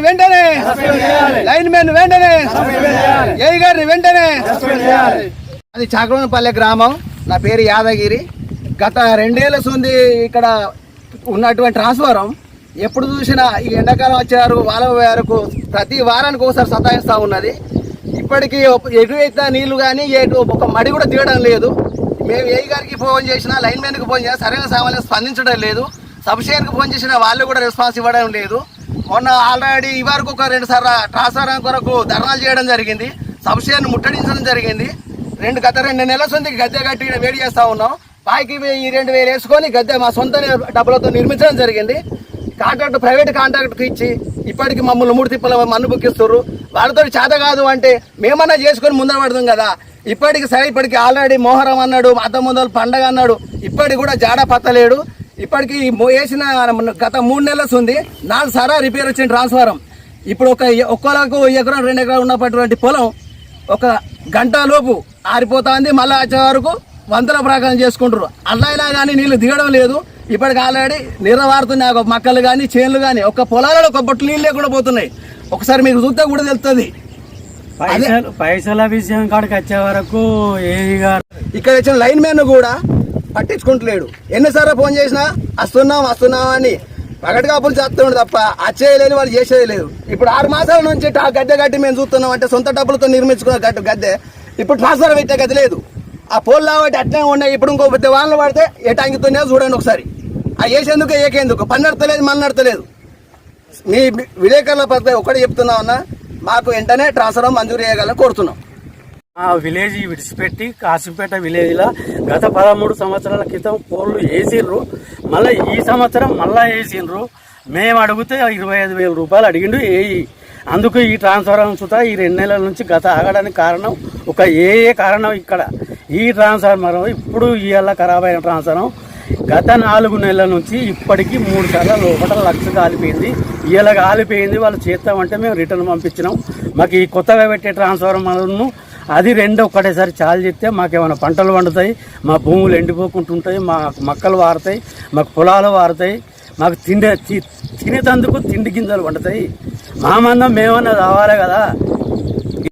వెంటనే line man వెంటనే ఏ గారిని వెంటనే అది చాకలపల్లె గ్రామం. నా పేరు యాదగిరి. గత రెండేళ్ళ సుంది ఇక్కడ ఉన్నటువంటి ట్రాన్స్ఫారం. ఎప్పుడు చూసినా ఈ ఎండాకాలం వచ్చారు వాళ్ళకు వరకు ప్రతి వారానికి ఒకసారి సతాయిస్తూ ఉన్నది. ఇప్పటికీ ఒక- ఎటు అయితే నీళ్ళు కానీ ఎటు ఒక మడి కూడా తీయడం లేదు. మేము ఏ గారికి ఫోన్ చేసినా లైన్ మ్యాన్కి ఫోన్ చేసినా సరైన సామాన్యం స్పందించడం లేదు. సబ్స్టేషన్కి ఫోన్ చేసినా వాళ్ళు కూడా రెస్పాన్స్ ఇవ్వడం లేదు. మొన్న ఆల్రెడీ ఈ వరకు ఒక రెండు సార్లు ట్రాన్స్ఫర్ కొరకు ధర్నాలు చేయడం జరిగింది. సబ్స్టేషన్ ముట్టడించడం జరిగింది. రెండు గత రెండు నెలల సొంత గద్దె కట్టి వేడి చేస్తా ఉన్నాం. పాయికి ఈ రెండు వేలు వేసుకొని గద్దె మా సొంత డబ్బులతో నిర్మించడం జరిగింది. కాంట్రాక్ట్ ప్రైవేట్ కాంట్రాక్ట్కి ఇచ్చి ఇప్పటికి మమ్మల్ని మూడు తిప్పల మన్ను బుక్కిస్తున్నారు వాళ్ళతో చేత కాదు అంటే మేమన్నా చేసుకొని ముందర పడదాం కదా. ఇప్పటికి సరే ఇప్పటికి ఆల్రెడీ మోహరం అన్నాడు అద్దం ముందలు పండగ అన్నాడు. ఇప్పటికి కూడా జాడ పత్తలేడు. ఇప్పటికి వేసిన గత మూడు నెలలు ఉంది. నాలుగు సారా రిపేర్ వచ్చిన ట్రాన్స్ఫారం. ఇప్పుడు ఒక ఒక్కలకు ఎకరం రెండు ఎకరాలు ఉన్నటువంటి పొలం ఒక గంట లోపు ఆరిపోతుంది. మళ్ళీ వచ్చే వరకు వంతుల ప్రకారం చేసుకుంటారు. అట్లా అయినా కానీ నీళ్ళు దిగడం లేదు. ఇప్పటికి ఆల్రెడీ నిర్వారుతున్నాయి. ఒక మక్కలు కానీ చేన్లు కానీ ఒక పొలాలలో ఒక బొట్టు నీళ్ళు లేకుండా పోతున్నాయి. ఒకసారి మీకు చూస్తే కూడా తెలుస్తుంది. పైసలు విషయం కాడికి వచ్చే వరకు ఇక్కడ వచ్చిన లైన్ మ్యాన్ కూడా పట్టించుకుంటలేడు. ఎన్నిసార్లు ఫోన్ చేసినా వస్తున్నాం వస్తున్నాం అని పగటి కాపులు చేస్తున్నాడు తప్ప అచ్చేయలేదు వాళ్ళు చేసేది లేదు. ఇప్పుడు ఆరు మాసాల నుంచి ఆ గద్దె కట్టి మేము చూస్తున్నాం అంటే సొంత డబ్బులతో నిర్మించుకున్న గట్టు గద్దె ఇప్పుడు ట్రాన్స్ఫర్ పెట్టే గది లేదు. ఆ పోల్ కాబట్టి అట్లే ఉన్నాయి. ఇప్పుడు ఇంకో పెద్ద వానలు పడితే ఏ టాంకితోనే చూడండి ఒకసారి. ఆ వేసేందుకు ఏకేందుకు? పని నడతలేదు మన నడతలేదు. మీ విలేకరుల పద్ధతి ఒకటి చెప్తున్నా ఉన్నా మాకు వెంటనే ట్రాన్స్ఫర్ మంజూరు చేయగలని కోరుతున్నాం. ఆ విలేజ్ విడిచిపెట్టి కాసింపేట విలేజ్లో గత పదమూడు సంవత్సరాల క్రితం పోళ్ళు వేసిండ్రు. మళ్ళీ ఈ సంవత్సరం మళ్ళా వేసిండ్రు. మేము అడిగితే ఇరవై ఐదు వేల రూపాయలు అడిగిండు ఏఈ. అందుకు ఈ ట్రాన్స్ఫారం చూత ఈ రెండు నెలల నుంచి గత ఆగడానికి కారణం ఒక ఏ ఏ కారణం ఇక్కడ. ఈ ట్రాన్స్ఫార్మర్ ఇప్పుడు ఇవాళ ఖరాబ్ అయిన ట్రాన్స్ఫార్మర్. గత నాలుగు నెలల నుంచి ఇప్పటికీ మూడు సార్లు లోపల లక్ష కాలిపోయింది. ఇవాళ కాలిపోయింది. వాళ్ళు చేస్తామంటే మేము రిటర్న్ పంపించినాం. మాకు ఈ కొత్తగా పెట్టే ట్రాన్స్ఫార్మర్ను అది రెండు ఒక్కటేసారి చాలు చెప్తే మాకేమైనా పంటలు పండుతాయి మా భూములు ఎండిపోకుంటుంటాయి మా మొక్కలు వారుతాయి మాకు పొలాలు వారుతాయి మాకు తిండి తి- తినేటందుకు తిండి గింజలు పండుతాయి. మా మందం మేమన్నా రావాలి కదా.